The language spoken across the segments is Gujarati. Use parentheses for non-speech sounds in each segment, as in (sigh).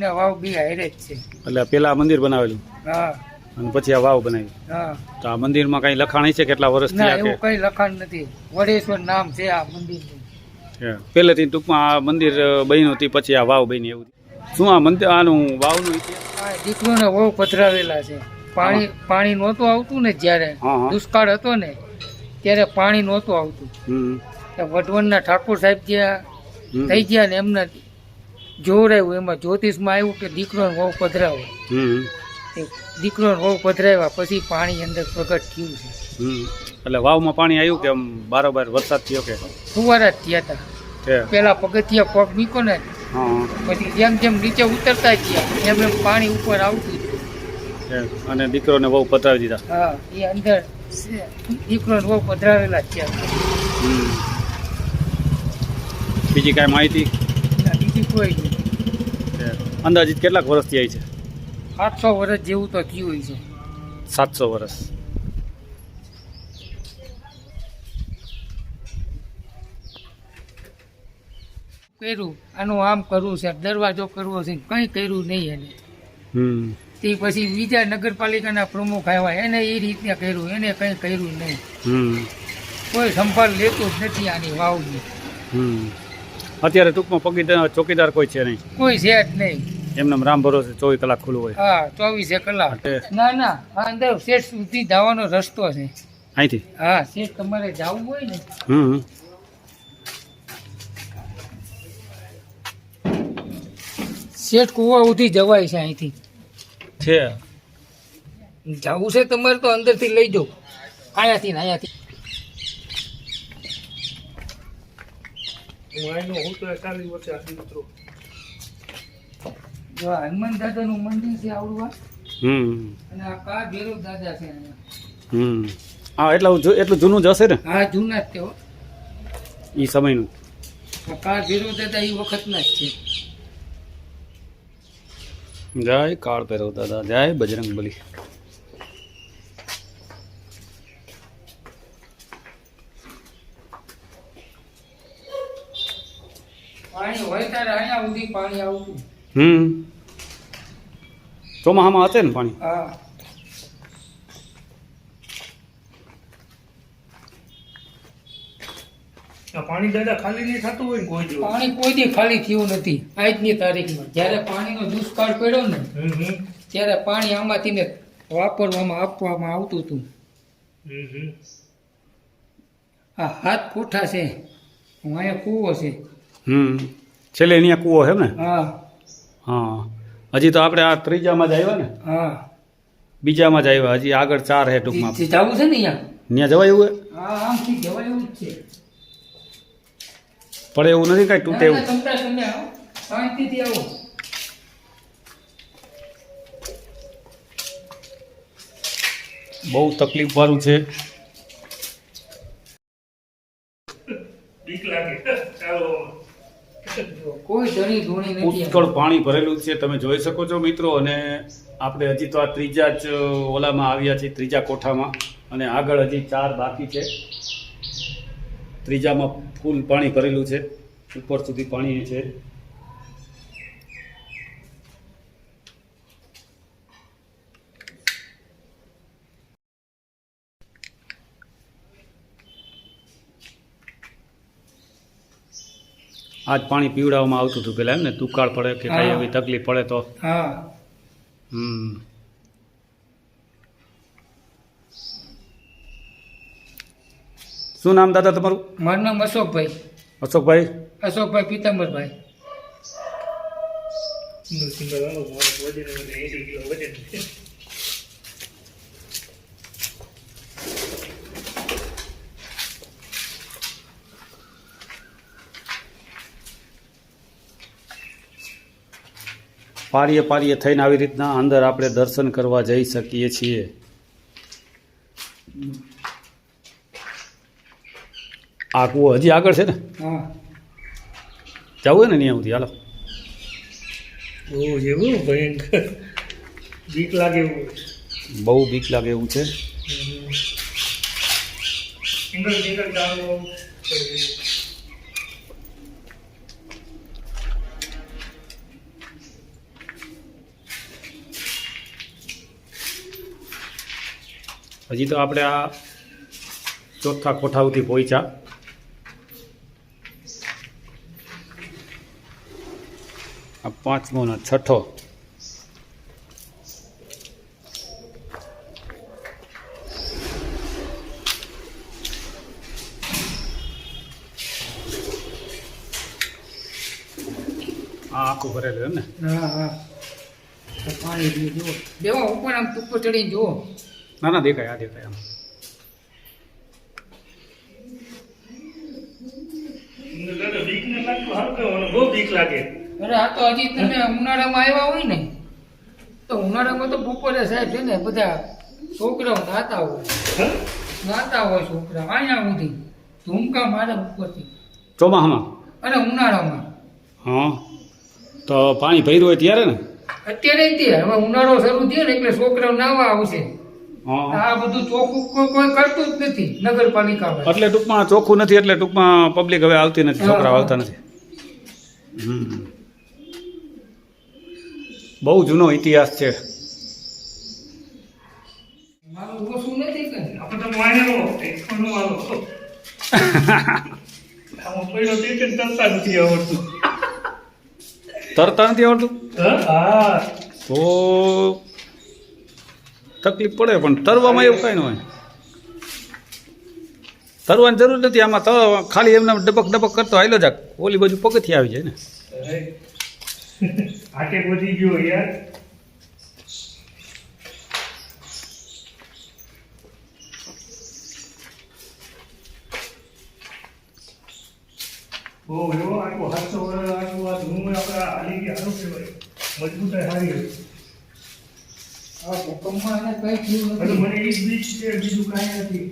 ને વાવ બી હારે જ છે. એટલે પેલા મંદિર બનાવેલું? હા. અને પછી આ વાવ બનાવી? હા. તો આ મંદિરમાં કઈ લખાણ છે કેટલા વર્ષ ના થયા એવું કે? કઈ લખાણ નથી. વડેશ્વર નામ છે આ મંદિરનું. હે. પહેલેથી ટૂંકમાં આ મંદિર અ, બન્યું હતી પછી આ વાવ બની એવું. શું આ મંદિર આનું વાવનું ઇતિહાસ? આ દીકરોને વહુ પધરાવેલા છે. પાણી પાણી નહોતું આવતું ને જ્યારે હા હા. દુષ્કાળ હતો ને ત્યારે પાણી નહોતું આવતું. હમ. તો વઢવણના ઠાકોર સાહેબ હમ. થઈ ગયા ને એમને જોરાયું એમાં જ્યોતિષમાં આવ્યું કે દીકરોને વહુ પધરાવો. દીકરોને વહુ પધરાવ્યા પછી પાણી અંદર પ્રગટ થયું છે. હમ. એટલે વાવમાં પાણી આવ્યું કે આમ બારોબાર વરસાદ થયો કે? ફુવારા જ થયા હતા પેલા પગથિયા પગ મૂકો ને હા. પછી જેમ જેમ નીચે ઉતરતા ગયા એમ એમ પાણી ઉપર આવતું અને દીકરોને બહુ પધરાવી દીધા. હા એ અંદર દીકરોને બહુ પધરાવેલા છે હમ. બીજી કાંઈ માહિતી? બીજી કોઈ નહીં. અંદાજિત કેટલાક વર્ષથી આવી છે? સાતસો વર્ષ જેવું તો થયું હોય છે. સાતસો વર્ષ. કર્યું. આનું આમ કરવું છે દરવાજો કરવો છે કંઈ કર્યું નહીં એને. હમ. તે પછી બીજા નગરપાલિકાના પ્રમુખ આવ્યા એને એ રીતના કર્યું એને કંઈ કર્યું નહીં. હમ. કોઈ સંભાળ લેતું જ નથી આની વાવની. હમ. અત્યારે ટૂંકમાં પગીદાર ચોકીદાર કોઈ છે નહીં. કોઈ છે જ નહીં. એમને રામ ભરોસે ચોવીસ કલાક ખુલ્લું હોય. હા ચોવીસે કલાક. ના ના અંદર શેઠ સુધી જવાનો રસ્તો છે. અહીંથી? હા શેઠ તમારે જવું હોય ને. હમ શેઠ કુવા સુધી જવાય છે અહીંથી. છે. જવું છે તમારે તો અંદરથી લઈ જાઓ. આયાથી ને જો હનુમાન દાદાનું મંદિર છે આવડું હમ. અને આ કા ભૈરવ દાદા છે અહીંયા. હમ. હા એટલું એટલું જૂનું જ હશે ને? હા જૂના જ તેઓ એ સમયનું. કા ભૈરવ દાદા એ વખતના જ છે. જય કાળ ભૈરવ દાદા જય બજરંગ બલી પાણી હોય ત્યારે અહીંયા સુધી પાણી આવતું. હમ. ચોમાહામાં હશે ને પાણી? હા. પાણી દાદા ખાલી નહીં થતું હોય કોઈ જો પાણી કોઈ દી ખાલી થયું નથી. આજની તારીખમાં. જ્યારે પાણીનો દુષ્કાળ પડ્યો ને ત્યારે પાણી આમાંથી ને વાપરવામાં આપવામાં આવતું હતું. આ હાથ કોઠા છે. અહીંયા કૂવો છે. હમ. છેલ્લે અહીંયા કૂવો છે ને? હા. હા. હજી તો આપણે આ ત્રીજામાં જ આવ્યા ને? હા. બીજામાં જ આવ્યા. હજી આગળ ચાર હે ટૂંકમાં. જવું છે ને અહીંયા? ત્યાં જવાય એવું હે? આમથી જવાય એવું જ છે. પડે એવું નથી કાંઈ તૂટે એવું? શાંતિથી આવો. બહુ તકલીફ વાળું છે બીક લાગે ચાલો જો, કોઈ પુષ્કળ પાણી ભરેલું છે, તમે જોઈ શકો છો મિત્રો, અને આપણે હજી તો આ ત્રીજા જ ઓલામાં આવ્યા છીએ, ત્રીજા કોઠામાં, અને આગળ હજી ચાર બાકી છે. ત્રીજામાં ફૂલ પાણી ભરેલું છે, ઉપર સુધી પાણી છે. આજ પાણી પીવડાવવામાં આવતું હતું પેલા એમ ને દુકાળ પડે કે કઈ એવી તકલીફ પડે તો. હા. હમ. શું નામ દાદા તમારું? મારું નામ અશોકભાઈ. અશોકભાઈ? અશોકભાઈ પીતાંબરભાઈ. વજન પારીએ પારીએ થઈને આવી રીતના અંદર આપણે દર્શન કરવા જઈ શકીએ છીએ. આ કૂવો હજી આગળ છે ને? જવું ને ત્યાં સુધી? હાલો. એવું ભયંકર. બીક લાગે એવું. બહુ બીક લાગે એવું છે. હજી તો આપણે આ ચોથા કોઠા સુધી પહોંચ્યા આ પાંચમો ને છઠ્ઠો. આ આખું ભરેલું એમ ને? હા હા. પાણી જુઓ. દેવા ઉપર આમ ટૂંકો ચડીને જુઓ. ના ના દેખાય આ દેખાય આમ. બહુ બીક લાગે અરે આ તો હજી તમે ઉનાળામાં આવ્યા હોય ને તો ઉનાળામાં તો બપોરે સાહેબ છે ને બધા છોકરાઓ નાતા હોય? નાતા હોય છોકરા અહીંયા સુધી. ધૂમકા મારે ઉપરથી. ચોમાહામાં? અને ઉનાળામાં. હા તો પાણી ભર્યું હોય ત્યારે ને? અત્યારે જ તે હવે ઉનાળો શરૂ થયો ને એટલે છોકરાઓ નાવા આવશે. આ બધું ચોખ્ખું કોઈ કોઈ કરતું જ નથી. નગરપાલિકા એટલે ટૂંકમાં ચોખ્ખું નથી એટલે ટૂંકમાં પબ્લિક હવે આવતી નથી છોકરાઓ આવતા નથી. બહુ જૂનો ઇતિહાસ છે. (laughs) તરતા નથી આવડતું. તો તકલીફ પડે, પણ તરવામાં એવું કાંઈ ન હોય. તરવાની જરૂર નથી, આમાં તો ખાલી એમને ડબક ડબક કરતો હાલો જાક. ઓલી બાજુ પગથી આવી જાય ને. (laughs) કહેવાય? આ કઈ થયું નથી. મને એ બીજ છે બીજું કાંઈ નથી.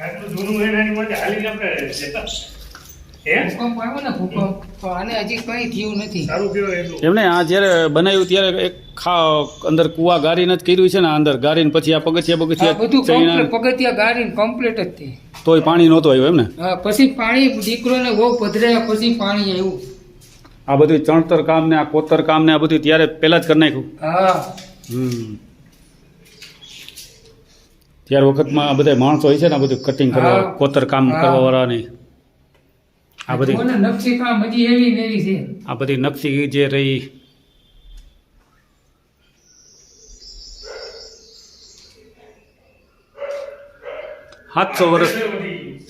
આટલું જૂનું હોય એની માટે હાલીને આપણે જતા ભૂકંપ આવ્યો ને ભૂકંપ. તો આને હજી કઈ થયું નથી. સારું કહેવાય એટલું આ જ્યારે બનાવ્યું ત્યારે એક ખા અંદર કુવા ગારીને જ કર્યું છે ને અંદર ગારીને પછી આ પગથિયા આ બધું પગથિયા પગથિયા ગાડીને કમ્પ્લીટ જ થઈ તોય પાણી નહોતું આવ્યું એમ ને? હા પછી પાણી દીકરોને બહુ પધરાયા પછી પાણી આવ્યું. આ બધું ચણતર કામ ને આ કોતર કામ ને આ બધું ત્યારે પહેલા જ કરી નાખ્યું? હા. હમ. ત્યાર વખતમાં આ બધા માણસો હોય છે ને આ બધું કટિંગ કરવા કોતર કામ હા. કરવા વાળા ને આ બધી નકશી કામ હજી એવી ને એવી છે. આ બધી નકશી જે રહી. સાતસો વર્ષ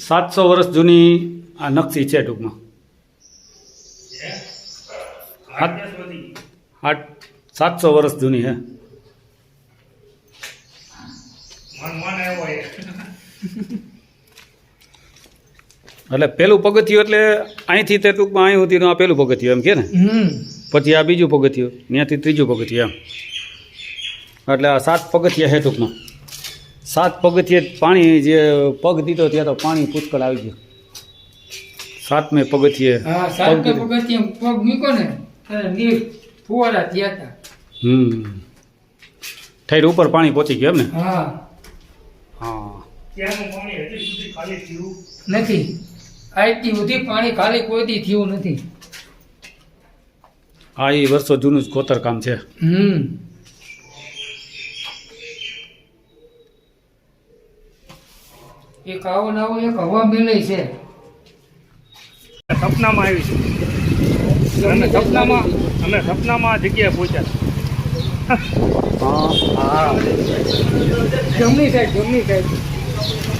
સાતસો વર્ષ જૂની આ નકશી છે ટૂંકમાં. સાતસો વર્ષ જૂની હે મન મન આવ્યો એ. એટલે પેલું પગથિયું એટલે અહીંથી તે ટૂંકમાં અહીં સુધીનું આ પેલું પગથિયું એમ કે ને? પછી આ બીજું પગથિયું ત્યાંથી ત્રીજું પગથિયું એમ. એટલે આ સાત પગથિયા હે ટૂંકમાં. સાત પગથિયે પાણી જે પગ દીધો ત્યાં તો પાણી પુષ્કળ આવી ગયું. સાતમે પગથિયે પગ મૂકો ને ફુવારા થયા હતા હમ. ઠેર ઉપર પાણી પહોંચી ગયું એમ ને? હા. ત્યાંનું પાણી હજી સુધી ખાલી થયું. નથી. આજથી સુધી પાણી ખાલી કોઈ દી થયું નથી. આ એ વર્ષો જૂનું જ કોતરકામ છે. હમ. એક આવો નાવો એક હવા મેલે છે. સપનામાં આવી છે. અમે સપનામાં અમે સપનામાં જગ્યાએ પહોંચ્યા હા જમણી સાઈડ જમણી સાઈડ Thank you.